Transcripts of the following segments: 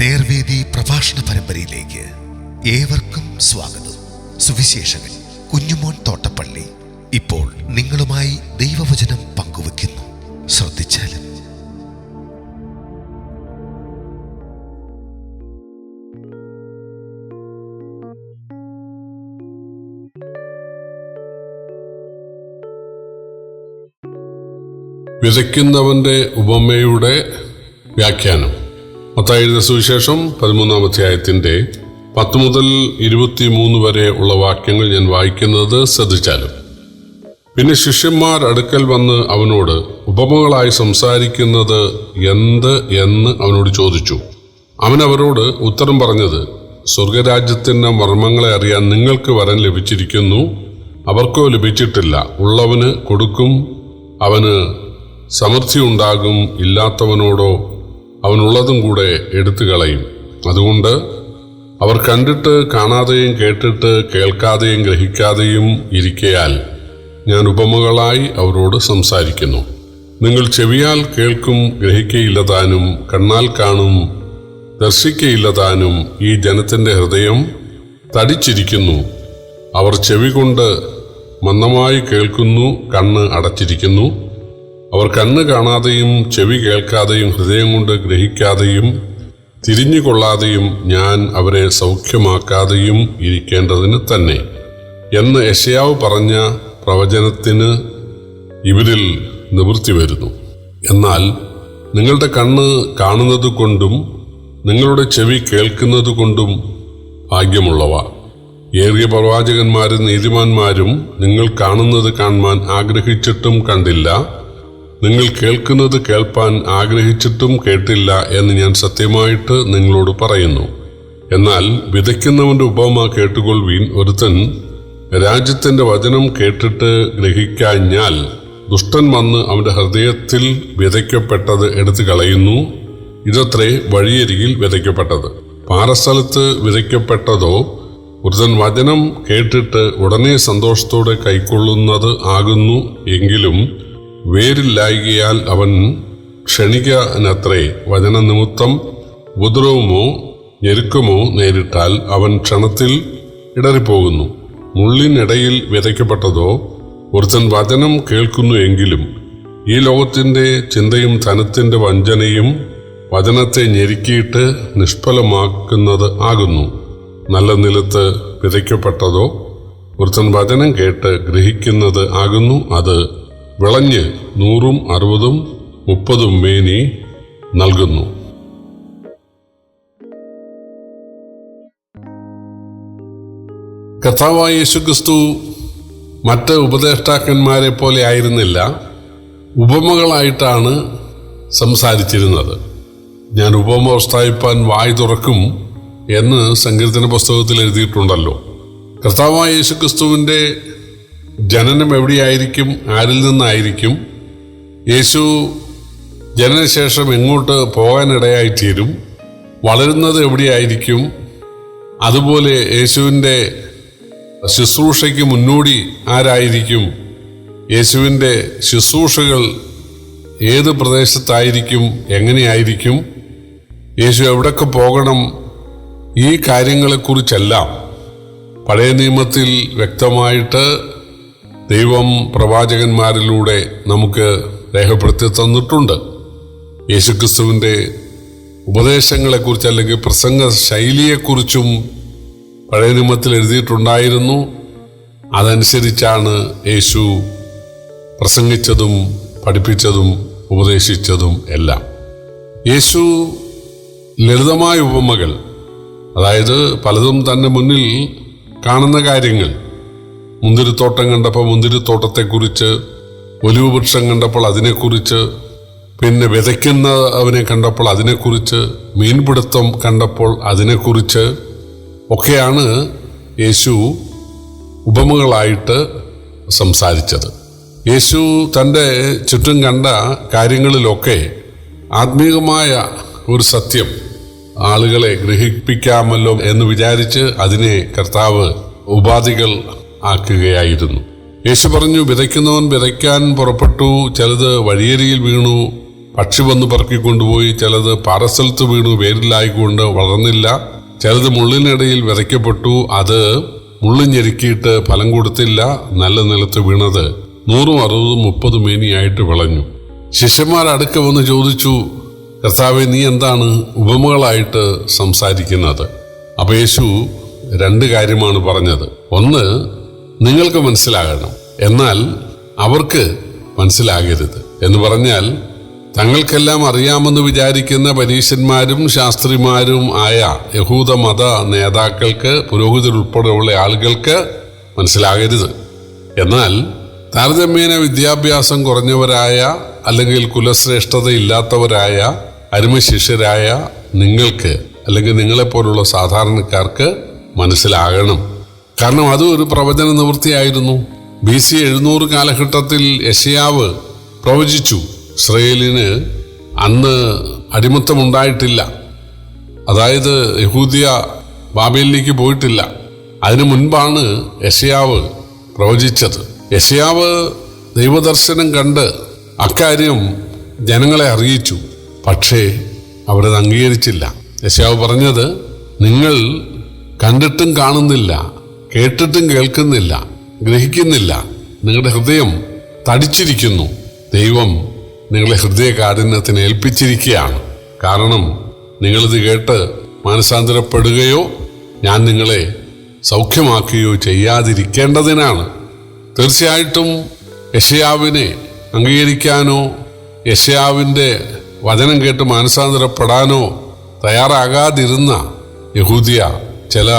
നേർവേദി പ്രഭാഷണ പരമ്പരയിലേക്ക് ഏവർക്കും സ്വാഗതം. സുവിശേഷകൻ കുഞ്ഞുമോൻ തോട്ടപ്പള്ളി ഇപ്പോൾ നിങ്ങളുമായി ദൈവവചനം പങ്കുവെക്കുന്നു ശ്രദ്ധിച്ചാലും. വിതയ്ക്കുന്നവന്റെ ഉപമയുടെ വ്യാഖ്യാനം. മത്തായിരുന്ന സുവിശേഷം പതിമൂന്നാം അധ്യായത്തിന്റെ പത്ത് മുതൽ ഇരുപത്തിമൂന്ന് വരെ ഉള്ള വാക്യങ്ങൾ ഞാൻ വായിക്കുന്നത് ശ്രദ്ധിച്ചാലും. പിന്നെ ശിഷ്യന്മാർ അടുക്കൽ വന്ന് അവനോട് ഉപമകളായി സംസാരിക്കുന്നത് എന്ത് എന്ന് അവനോട് ചോദിച്ചു. അവൻ അവരോട് ഉത്തരം പറഞ്ഞത് സ്വർഗരാജ്യത്തിന്റെ മർമ്മങ്ങളെ അറിയാൻ നിങ്ങൾക്ക് വരം ലഭിച്ചിരിക്കുന്നു അവർക്കോ ലഭിച്ചിട്ടില്ല. ഉള്ളവന് കൊടുക്കും അവന് സമൃദ്ധി ഉണ്ടാകും ഇല്ലാത്തവനോടോ അവനുള്ളതും കൂടെ എടുത്തു കളയും അതുകൊണ്ട് അവർ കണ്ടിട്ട് കാണാതെയും കേട്ടിട്ട് കേൾക്കാതെയും ഗ്രഹിക്കാതെയും ഇരിക്കയാൽ ഞാൻ ഉപമകളായി അവരോട് സംസാരിക്കുന്നു. നിങ്ങൾ ചെവിയാൽ കേൾക്കും ഗ്രഹിക്കയില്ലതാനും കണ്ണാൽ കാണും ദർശിക്കയില്ലതാനും ഈ ജനത്തിന്റെ ഹൃദയം തടിച്ചിരിക്കുന്നു. അവർ ചെവി കൊണ്ട് മന്ദമായി കേൾക്കുന്നു കണ്ണ് അടച്ചിരിക്കുന്നു. അവർ കണ്ണ് കാണാതെയും ചെവി കേൾക്കാതെയും ഹൃദയം കൊണ്ട് ഗ്രഹിക്കാതെയും തിരിഞ്ഞുകൊള്ളാതെയും ഞാൻ അവരെ സൗഖ്യമാക്കാതെയും ഇരിക്കേണ്ടതിന് തന്നെ. എന്ന് യശയാവ് പറഞ്ഞ പ്രവചനത്തിന് ഇവരിൽ നിവൃത്തി വരുന്നു. എന്നാൽ നിങ്ങളുടെ കണ്ണ് കാണുന്നത് കൊണ്ടും നിങ്ങളുടെ ചെവി കേൾക്കുന്നത് കൊണ്ടും ഭാഗ്യമുള്ളവ. ഏറിയ പ്രവാചകന്മാരും നീതിമാന്മാരും നിങ്ങൾ കാണുന്നത് കാണുവാൻ ആഗ്രഹിച്ചിട്ടും കണ്ടില്ല. നിങ്ങൾ കേൾക്കുന്നത് കേൾപ്പാൻ ആഗ്രഹിച്ചിട്ടും കേട്ടില്ല എന്ന് ഞാൻ സത്യമായിട്ട് നിങ്ങളോട് പറയുന്നു. എന്നാൽ വിതയ്ക്കുന്നവന്റെ ഉപമ കേട്ടുകൊള്ളുവീൻ ഒരുത്തൻ രാജ്യത്തിന്റെ വചനം കേട്ടിട്ട് ഗ്രഹിക്കാഞ്ഞാൽ ദുഷ്ടൻ വന്ന് അവന്റെ ഹൃദയത്തിൽ വിതയ്ക്കപ്പെട്ടത് എടുത്തു കളയുന്നു ഇതത്രേ വഴിയരികിൽ വിതയ്ക്കപ്പെട്ടത്. പാറസ്ഥലത്ത് വിതയ്ക്കപ്പെട്ടതോ ഒരുതൻ വചനം കേട്ടിട്ട് ഉടനെ സന്തോഷത്തോടെ കൈക്കൊള്ളുന്നത് ആകുന്നു. എങ്കിലും വേരില്ലായികയാൽ അവൻ ക്ഷണികനത്രേ വചന നിമിത്തം ഉപദ്രവമോ ഞെരുക്കമോ നേരിട്ടാൽ അവൻ ക്ഷണത്തിൽ ഇടറിപ്പോകുന്നു. മുള്ളിനിടയിൽ വിതയ്ക്കപ്പെട്ടതോ ഒരുത്തൻ വചനം കേൾക്കുന്നു എങ്കിലും ഈ ലോകത്തിന്റെ ചിന്തയും ധനത്തിന്റെ വഞ്ചനയും വചനത്തെ ഞെരുക്കിയിട്ട് നിഷ്ഫലമാക്കുന്നത് ആകുന്നു. നല്ല നിലത്ത് വിതയ്ക്കപ്പെട്ടതോ ഒരുത്തൻ വചനം കേട്ട് ഗ്രഹിക്കുന്നത് ആകുന്നു. അത് വിളഞ്ഞ് നൂറും അറുപതും മുപ്പതും മേനി നൽകുന്നു. കർത്താവായ യേശുക്രിസ്തു മറ്റ് ഉപദേഷ്ടാക്കന്മാരെ പോലെ ആയിരുന്നില്ല. ഉപമകളായിട്ടാണ് സംസാരിച്ചിരുന്നത്. ഞാൻ ഉപമ പ്രസ്താവിപ്പാൻ വായ് തുറക്കും എന്ന് സങ്കീർത്തന പുസ്തകത്തിൽ എഴുതിയിട്ടുണ്ടല്ലോ. കർത്താവായ യേശുക്രിസ്തുവിന്റെ ജനനം എവിടെയായിരിക്കും? ആരിൽ നിന്നായിരിക്കും? യേശു ജനനശേഷം എങ്ങോട്ട് പോകാനിടയായിത്തീരും? വളരുന്നത് എവിടെയായിരിക്കും? അതുപോലെ യേശുവിന്റെ ശുശ്രൂഷയ്ക്ക് മുന്നോടി ആരായിരിക്കും? യേശുവിന്റെ ശുശ്രൂഷകൾ ഏത് പ്രദേശത്തായിരിക്കും? എങ്ങനെയായിരിക്കും? യേശു എവിടൊക്കെ പോകണം? ഈ കാര്യങ്ങളെക്കുറിച്ചെല്ലാം പഴയ നിയമത്തിൽ വ്യക്തമായിട്ട് ദൈവം പ്രവാചകന്മാരിലൂടെ നമുക്ക് രേഖപ്പെടുത്തി തന്നിട്ടുണ്ട്. യേശുക്രിസ്തുവിന്റെ ഉപദേശങ്ങളെക്കുറിച്ച് അല്ലെങ്കിൽ പ്രസംഗ ശൈലിയെക്കുറിച്ചും പഴയ നിയമത്തിൽ എഴുതിയിട്ടുണ്ടായിരുന്നു. അതനുസരിച്ചാണ് യേശു പ്രസംഗിച്ചതും പഠിപ്പിച്ചതും ഉപദേശിച്ചതും എല്ലാം. യേശു ലളിതമായ ഉപമകൾ അതായത് പലതും തന്നെ മുന്നിൽ കാണുന്ന കാര്യങ്ങൾ മുന്തിരിത്തോട്ടം കണ്ടപ്പോൾ മുന്തിരിത്തോട്ടത്തെക്കുറിച്ച് ഒലിവ് വൃക്ഷം കണ്ടപ്പോൾ അതിനെക്കുറിച്ച് പിന്നെ വിതയ്ക്കുന്ന അവനെ കണ്ടപ്പോൾ അതിനെക്കുറിച്ച് മീൻപിടുത്തം കണ്ടപ്പോൾ അതിനെക്കുറിച്ച് ഒക്കെയാണ് യേശു ഉപമകളായിട്ട് സംസാരിച്ചത്. യേശു തന്റെ ചുറ്റും കണ്ട കാര്യങ്ങളിലൊക്കെ ആത്മീകമായ ഒരു സത്യം ആളുകളെ ഗ്രഹിപ്പിക്കാമല്ലോ എന്ന് വിചാരിച്ച് അതിനെ കർത്താവ് ഉപാധികൾ ആക്കുകയായിരുന്നു. യേശു പറഞ്ഞു വിതയ്ക്കുന്നവൻ വിതയ്ക്കാൻ പുറപ്പെട്ടു ചിലത് വഴിയരിയിൽ വീണു. പക്ഷി വന്ന് പറക്കിക്കൊണ്ടുപോയി ചിലത് പാറസ്ഥലത്ത് വീണു വേരിലായിക്കൊണ്ട് വളർന്നില്ല. ചിലത് മുള്ളിനിടയിൽ വിതയ്ക്കപ്പെട്ടു അത് മുള്ളു ഞെരുക്കിയിട്ട് ഫലം കൊടുത്തില്ല നല്ല നിലത്ത് വീണത്. നൂറും അറുപതും മുപ്പതും മേനിയായിട്ട് വിളഞ്ഞു. ശിഷ്യന്മാർ അടുക്ക വന്ന് ചോദിച്ചു കർത്താവെ നീ എന്താണ് ഉപമകളായിട്ട് സംസാരിക്കുന്നത്? അപ്പൊ യേശു രണ്ട് കാര്യമാണ് പറഞ്ഞത്. ഒന്ന് നിങ്ങൾക്ക് മനസ്സിലാകണം. എന്നാൽ അവർക്ക് മനസ്സിലാകരുത്. എന്ന് പറഞ്ഞാൽ തങ്ങൾക്കെല്ലാം അറിയാമെന്ന് വിചാരിക്കുന്ന പരീശന്മാരും ശാസ്ത്രിമാരും ആയ യഹൂദ മത നേതാക്കൾക്ക് പുരോഹിതരുൾപ്പെടെയുള്ള ആളുകൾക്ക് മനസ്സിലാകരുത്. എന്നാൽ താരതമ്യേന വിദ്യാഭ്യാസം കുറഞ്ഞവരായ അല്ലെങ്കിൽ കുലശ്രേഷ്ഠത ഇല്ലാത്തവരായ അരുമശിഷ്യരായ നിങ്ങൾക്ക് അല്ലെങ്കിൽ നിങ്ങളെപ്പോലുള്ള സാധാരണക്കാർക്ക് മനസ്സിലാകണം. കാരണം അതും ഒരു പ്രവചന നിവൃത്തിയായിരുന്നു. ബി സി എഴുന്നൂറ് കാലഘട്ടത്തിൽ യശയാവ് പ്രവചിച്ചു ഇസ്രയേലിന് അന്ന് അടിമത്തമുണ്ടായിട്ടില്ല. അതായത് യഹൂദിയ ബാബേലിലേക്ക് പോയിട്ടില്ല. അതിനു മുൻപാണ് യശയാവ് പ്രവചിച്ചത്. യശയാവ് ദൈവദർശനം കണ്ട് അക്കാര്യം ജനങ്ങളെ അറിയിച്ചു പക്ഷേ അവരത് അംഗീകരിച്ചില്ല. യശയാവ് പറഞ്ഞത് നിങ്ങൾ കണ്ടിട്ടും കാണുന്നില്ല കേട്ടിട്ടും കേൾക്കുന്നില്ല ഗ്രഹിക്കുന്നില്ല. നിങ്ങളുടെ ഹൃദയം തടിച്ചിരിക്കുന്നു. ദൈവം നിങ്ങളെ ഹൃദയ കാഠിന്യത്തിന് ഏൽപ്പിച്ചിരിക്കുകയാണ്. കാരണം നിങ്ങളിത് കേട്ട് മാനസാന്തരപ്പെടുകയോ ഞാൻ നിങ്ങളെ സൗഖ്യമാക്കുകയോ ചെയ്യാതിരിക്കേണ്ടതിനാണ്. തീർച്ചയായിട്ടും യശയാവിനെ അംഗീകരിക്കാനോ യശയാവിന്റെ വചനം കേട്ട് മാനസാന്തരപ്പെടാനോ തയ്യാറാകാതിരുന്ന യഹൂദിയ ചില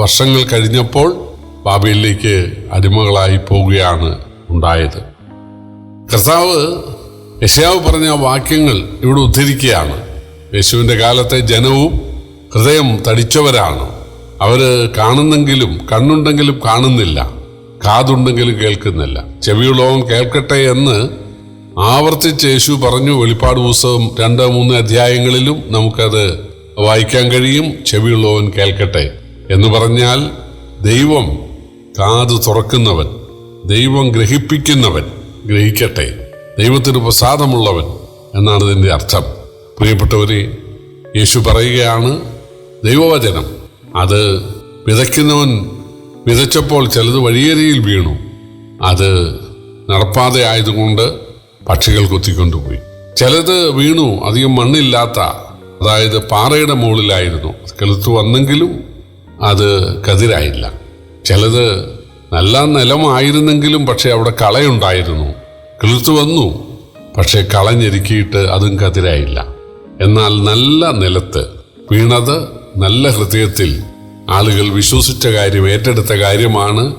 വർഷങ്ങൾ കഴിഞ്ഞപ്പോൾ ബാബയിലേക്ക് അടിമകളായി പോവുകയാണ് ഉണ്ടായത്. കർത്താവ് യശയാവ് പറഞ്ഞ വാക്യങ്ങൾ ഇവിടെ ഉദ്ധരിക്കുകയാണ്. യേശുവിന്റെ കാലത്തെ ജനവും ഹൃദയം തടിച്ചവരാണ്. അവർ കാണുന്നെങ്കിലും കണ്ണുണ്ടെങ്കിലും കാണുന്നില്ല. കാതുണ്ടെങ്കിലും കേൾക്കുന്നില്ല. ചെവിയുള്ളവൻ കേൾക്കട്ടെ എന്ന് ആവർത്തിച്ച് യേശു പറഞ്ഞു വെളിപ്പാട് പുസ്തകം രണ്ട് മൂന്ന് അധ്യായങ്ങളിലും നമുക്കത് വായിക്കാൻ കഴിയും. ചെവിയുള്ളവൻ കേൾക്കട്ടെ. എന്ന് പറഞ്ഞാൽ ദൈവം കാത് തുറക്കുന്നവൻ ദൈവം ഗ്രഹിപ്പിക്കുന്നവൻ ഗ്രഹിക്കട്ടെ ദൈവത്തിന് പ്രസാദമുള്ളവൻ എന്നാണ് ഇതിന്റെ അർത്ഥം. പ്രിയപ്പെട്ടവരെ യേശു പറയുകയാണ് ദൈവവചനം അത് വിതയ്ക്കുന്നവൻ വിതച്ചപ്പോൾ ചിലത് വഴിയരിയിൽ വീണു അത് നടപ്പാതെ ആയതുകൊണ്ട് പക്ഷികൾ കൊത്തിക്കൊണ്ടുപോയി. ചിലത് വീണു അധികം മണ്ണില്ലാത്ത അതായത് പാറയുടെ മുകളിലായിരുന്നു കിളുത്തു വന്നെങ്കിലും അത് കതിരായില്ല. ചിലത് നല്ല നിലമായിരുന്നെങ്കിലും പക്ഷെ അവിടെ കളയുണ്ടായിരുന്നു. കിളിർത്തു വന്നു. പക്ഷെ കളഞ്ഞിരുക്കിയിട്ട് അതും കതിരായില്ല. എന്നാൽ നല്ല നിലത്ത് വീണത് നല്ല ഹൃദയത്തിൽ ആളുകൾ വിശ്വസിച്ച കാര്യം ഏറ്റെടുത്ത കാര്യമാണ്.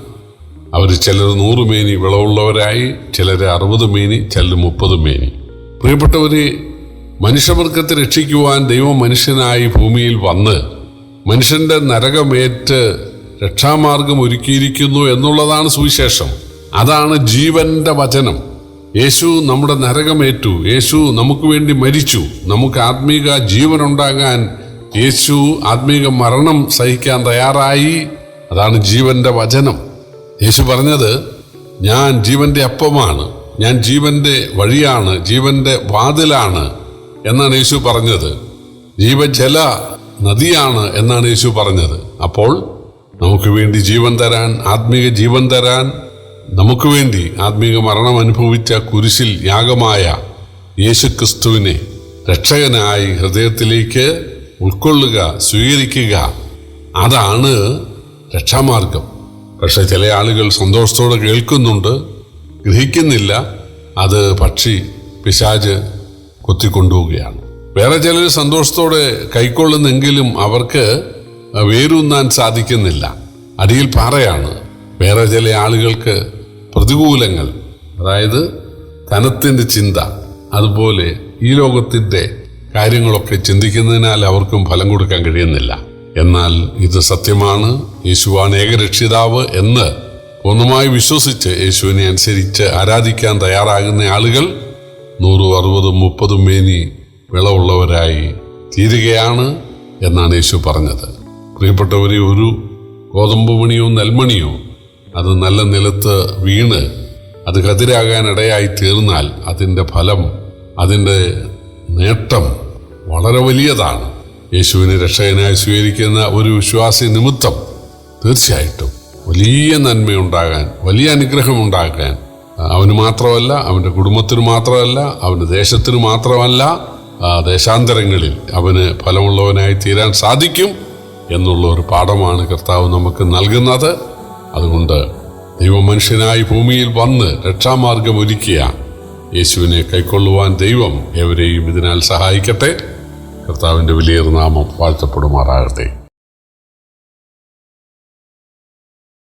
അവർ ചിലർ നൂറ് മേനി വിളവുള്ളവരായി ചിലർ അറുപത് മേനി ചിലർ മുപ്പത് മേനി. പ്രിയപ്പെട്ടവരെ മനുഷ്യവർഗത്തെ രക്ഷിക്കുവാൻ ദൈവം മനുഷ്യനായി ഭൂമിയിൽ വന്ന് മനുഷ്യന്റെ നരകമേറ്റ് രക്ഷാമാർഗം ഒരുക്കിയിരിക്കുന്നു എന്നുള്ളതാണ് സുവിശേഷം. അതാണ് ജീവന്റെ വചനം. യേശു നമ്മുടെ നരകമേറ്റു. യേശു നമുക്ക് വേണ്ടി മരിച്ചു. നമുക്ക് ആത്മീക ജീവനുണ്ടാകാൻ യേശു ആത്മീക മരണം സഹിക്കാൻ തയ്യാറായി. അതാണ് ജീവന്റെ വചനം. യേശു പറഞ്ഞത് ഞാൻ ജീവന്റെ അപ്പമാണ്. ഞാൻ ജീവന്റെ വഴിയാണ്. ജീവന്റെ വാതിലാണ്. എന്നാണ് യേശു പറഞ്ഞത്. ജീവജല നദിയാണ് എന്നാണ് യേശു പറഞ്ഞത്. അപ്പോൾ നമുക്ക് വേണ്ടി ജീവൻ തരാൻ ആത്മീക ജീവൻ തരാൻ നമുക്ക് വേണ്ടി ആത്മീക മരണം അനുഭവിച്ച കുരിശിൽ യാഗമായ യേശുക്രിസ്തുവിനെ രക്ഷകനായി ഹൃദയത്തിലേക്ക് ഉൾക്കൊള്ളുക സ്വീകരിക്കുക. അതാണ് രക്ഷാമാർഗം. പക്ഷെ ചില ആളുകൾ സന്തോഷത്തോടെ കേൾക്കുന്നുണ്ട് ഗ്രഹിക്കുന്നില്ല. അത് പക്ഷി പിശാജ് കൊത്തിക്കൊണ്ടുപോവുകയാണ്. വേറെ ചിലർ സന്തോഷത്തോടെ കൈക്കൊള്ളുന്നെങ്കിലും അവർക്ക് വേരൂന്നാൻ സാധിക്കുന്നില്ല. അടിയിൽ പാറയാണ്. വേറെ ചില ആളുകൾക്ക് പ്രതികൂലങ്ങൾ. അതായത് ധനത്തിന്റെ ചിന്ത അതുപോലെ ഈ ലോകത്തിന്റെ കാര്യങ്ങളൊക്കെ ചിന്തിക്കുന്നതിനാൽ അവർക്കും ഫലം കൊടുക്കാൻ കഴിയുന്നില്ല. എന്നാൽ ഇത് സത്യമാണ്. യേശുവാണ് ഏകരക്ഷിതാവ് എന്ന് പൂർണമായി വിശ്വസിച്ച് യേശുവിനെ അനുസരിച്ച് ആരാധിക്കാൻ തയ്യാറാകുന്ന ആളുകൾ നൂറും അറുപതും മുപ്പതും മേനി വിളവുള്ളവരായി തീരുകയാണ് എന്നാണ് യേശു പറഞ്ഞത്. പ്രിയപ്പെട്ടവരെ ഒരു ഗോതമ്പ് മണിയോ നെൽമണിയോ അത് നല്ല നിലത്ത് വീണ് അത് കതിരാകാൻ ഇടയായി തീർന്നാൽ അതിന്റെ ഫലം അതിന്റെ നേട്ടം വളരെ വലിയതാണ്. യേശുവിനെ രക്ഷകനായി സ്വീകരിക്കുന്ന ഒരു വിശ്വാസി നിമിത്തം തീർച്ചയായിട്ടും വലിയ നന്മയുണ്ടാകാൻ വലിയ അനുഗ്രഹം ഉണ്ടാക്കാൻ അവന് മാത്രമല്ല അവന്റെ കുടുംബത്തിന് മാത്രമല്ല അവന്റെ ദേശത്തിന് മാത്രമല്ല ദേശാന്തരങ്ങളിൽ അവന് ഫലമുള്ളവനായി തീരാൻ സാധിക്കും എന്നുള്ള ഒരു പാഠമാണ് കർത്താവ് നമുക്ക് നൽകുന്നത്. അതുകൊണ്ട് ദൈവമനുഷ്യനായി ഭൂമിയിൽ വന്ന് രക്ഷാമാർഗം ഒരുക്കിയ യേശുവിനെ കൈക്കൊള്ളുവാൻ ദൈവം എവരെയും ഇതിനാൽ സഹായിക്കട്ടെ. കർത്താവിന്റെ വലിയ നാമം വാഴ്ത്തപ്പെടുമാറാകട്ടെ.